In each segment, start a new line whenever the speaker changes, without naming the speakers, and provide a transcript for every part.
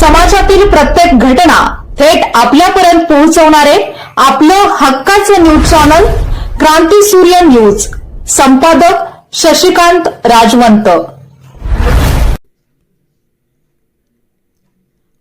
समाजातील प्रत्येक घटना थेट आपल्यापर्यंत पोहोचवणारे आपलं हक्काचं न्यूज चॅनल क्रांती सूर्य न्यूज. संपादक शशिकांत राजवंत.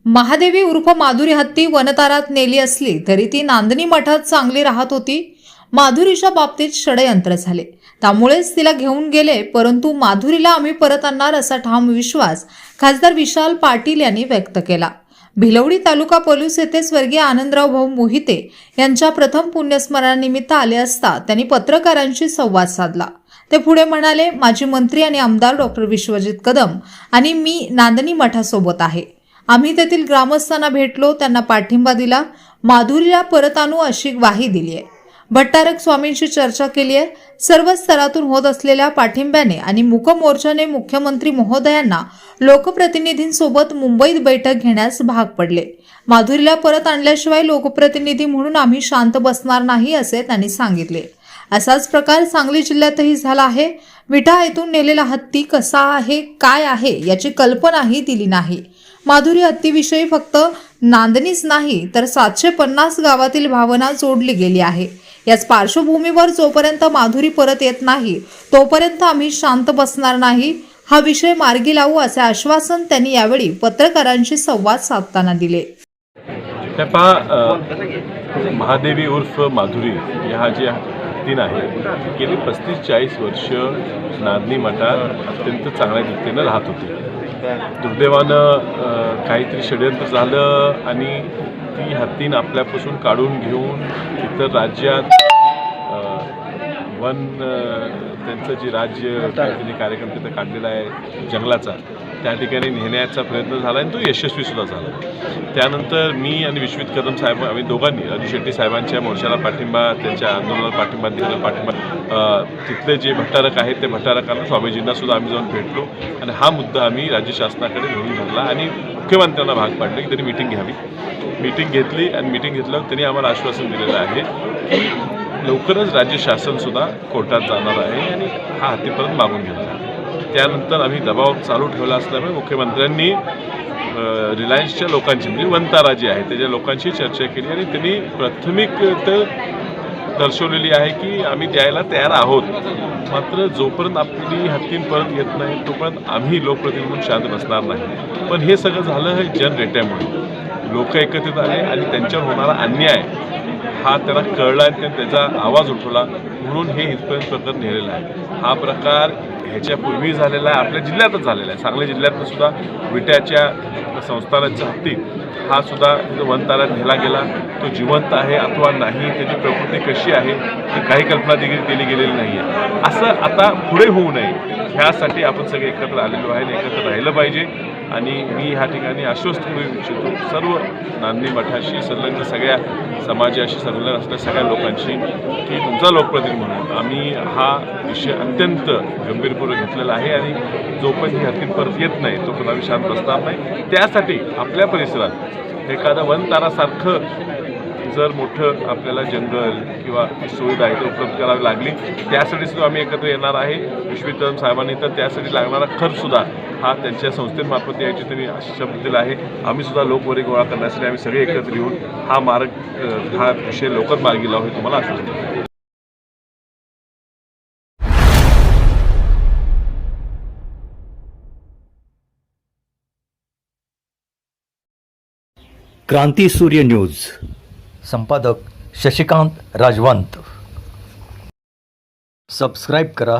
महादेवी उर्फ माधुरी हत्ती वनतारात नेली असली तरी ती नांदणी मठात चांगली राहत होती. माधुरीच्या बाबतीत षडयंत्र झाले. त्यामुळेच तिला घेऊन गेले परंतु माधुरीला आम्ही परत आणणार असा ठाम विश्वास खासदार विशाल पाटील यांनी व्यक्त केला. भिलवडी तालुका पोलीस येथे स्वर्गीय आनंदराव भाऊ मोहिते यांच्या प्रथम पुण्यस्मरणानिमित्त आले असता त्यांनी पत्रकारांशी संवाद साधला. ते पुढे म्हणाले माजी मंत्री आणि आमदार डॉक्टर विश्वजित कदम आणि मी नांदणी मठासोबत आहे. आम्ही तेथील ग्रामस्थांना भेटलो त्यांना पाठिंबा दिला. माधुरीला परत आणू अशी ग्वाही दिली आहे भट्टारक स्वामींशी चर्चा केली आहे. सर्व स्तरातून होत असलेल्या पाठिंब्याने आणि मुकमोर्चाने मुख्यमंत्री महोदयांना लोकप्रतिनिधींसोबत मुंबईत बैठक घेण्यास भाग पडले. माधुरीला परत आणल्याशिवाय लोकप्रतिनिधी म्हणून आम्ही शांत बसणार नाही असे त्यांनी सांगितले. असाच प्रकार सांगली जिल्ह्यातही झाला आहे. विठा येथून नेलेला हत्ती कसा आहे काय आहे याची कल्पनाही दिली नाही. माधुरी हत्तीविषयी फक्त नांदणीच नाही तर सातशे पन्नास गावातील भावना जोडली गेली आहे. याच पार्श्वभूमीवर जोपर्यंत माधुरी परत येत नाही तोपर्यंत आम्ही शांत बसणार नाही. हा विषय मार्गी लावू असे आश्वासन त्यांनी यावेळी पत्रकारांशी संवाद साधताना दिले.
पहा महादेवी उर्फ माधुरी ह्या ज्या तीन आहे गेली पस्तीस चाळीस वर्ष नांदणी मठात अत्यंत चांगल्या रीतीनं राहत होती. दुर्दैवानं काहीतरी षडयंत्र झालं आणि ती हत्तीन आपल्यापासून काढून घेऊन इतर राज्यात वन त्यांचं जे राज्य काहीतरी कार्यक्रम तिथं काढलेला आहे जंगलाचा. त्या ठिकाणी नेण्याचा प्रयत्न झाला आणि तो यशस्वीसुद्धा झाला. त्यानंतर मी आणि विश्वित कदम साहेब आम्ही दोघांनी राजू शेट्टी साहेबांच्या मोर्चाला पाठिंबा त्यांच्या आंदोलनाला पाठिंबा दिलेला पाठिंबा तिथले जे भट्टारक आहेत ते भट्टारकांना स्वामीजींनासुद्धा आम्ही जाऊन भेटलो. आणि हा मुद्दा आम्ही राज्य शासनाकडे घेऊन धरला आणि मुख्यमंत्र्यांना भाग पाडलं की त्यांनी मिटिंग घ्यावी. मिटिंग घेतली आणि मिटिंग घेतल्यावर त्यांनी आम्हाला आश्वासन दिलेलं आहे की लवकरच राज्य शासनसुद्धा कोर्टात जाणार आहे आणि हा हत्तीपर्यंत मागून घेणार आहे. त्यानंतर आम्ही दबाव चालू ठेवला असल्यामुळे मुख्यमंत्र्यांनी रिलायन्सच्या लोकांची म्हणजे वंतारा जी आहे त्याच्या लोकांशी चर्चा केली आणि त्यांनी प्राथमिक तर दर्शवलेली आहे की आम्ही द्यायला तयार आहोत. मात्र जोपर्यंत आपली हत्तीन परत येत नाही तोपर्यंत आम्ही लोकप्रतिनिधी म्हणून शांत बसणार नाही. पण हे सगळं झालं हे जनरेट्यामुळे. लोक एकत्रित आले आणि त्यांच्यावर होणारा अन्याय हा त्यांना कळला आणि त्यांनी त्याचा आवाज उठवला. म्हणून हे इथपर्यंत प्रकरण नेलेलं आहे. हा प्रकार ह्याच्यापूर्वी झालेला आहे आपल्या जिल्ह्यातच झालेला आहे. सांगली जिल्ह्यातनं सुद्धा विट्याच्या संस्थानाच्या हत्तीत हा सुद्धा जो वनतारात नेला गेला. तो जिवंत आहे अथवा नाही त्याची प्रकृती कशी आहे ही काही कल्पना देखील केली गेलेली नाही आहे असं आता पुढे होऊ नये. ह्यासाठी आपण सगळे एकत्र आलेलो आहे आणि एकत्र राहिलं पाहिजे. आणि मी ह्या ठिकाणी आश्वस्त करू इच्छितो. सर्व नांदी मठाशी संलग्न सगळ्या समाजाशी संलग्न असलेल्या सगळ्या लोकांशी की तुमचा लोकप्रतिनिधी म्हणून. आम्ही हा विषय अत्यंत गंभीरपूर्वक घेतलेला आहे आणि जोपर्यंत ही हत्ती परत येत नाही तो आम्ही शांत बसणार नाही. त्यासाठी आपल्या परिसरात एखादं वनतारासारखं जर मोठं आपल्याला जंगल किंवा सुविधा इथं उपलब्ध करावी लागली त्यासाठी सुद्धा आम्ही एकत्र येणार आहे. विश्विकरण साहेबांनी तर त्यासाठी लागणारा खर्चसुद्धा हा त्यांच्या संस्थेमार्फत यायची त्यांनी शब्द दिला आहे. आम्ही सुद्धा लोकवरी गोळा करण्यासाठी आम्ही सगळे एकत्र येऊन हा मार्ग हा विषय लवकर मार्गी लावू हे तुम्हाला आश्वासन
क्रांती सूर्य न्यूज. संपादक शशिकांत राजवंत. सबस्क्राईब करा.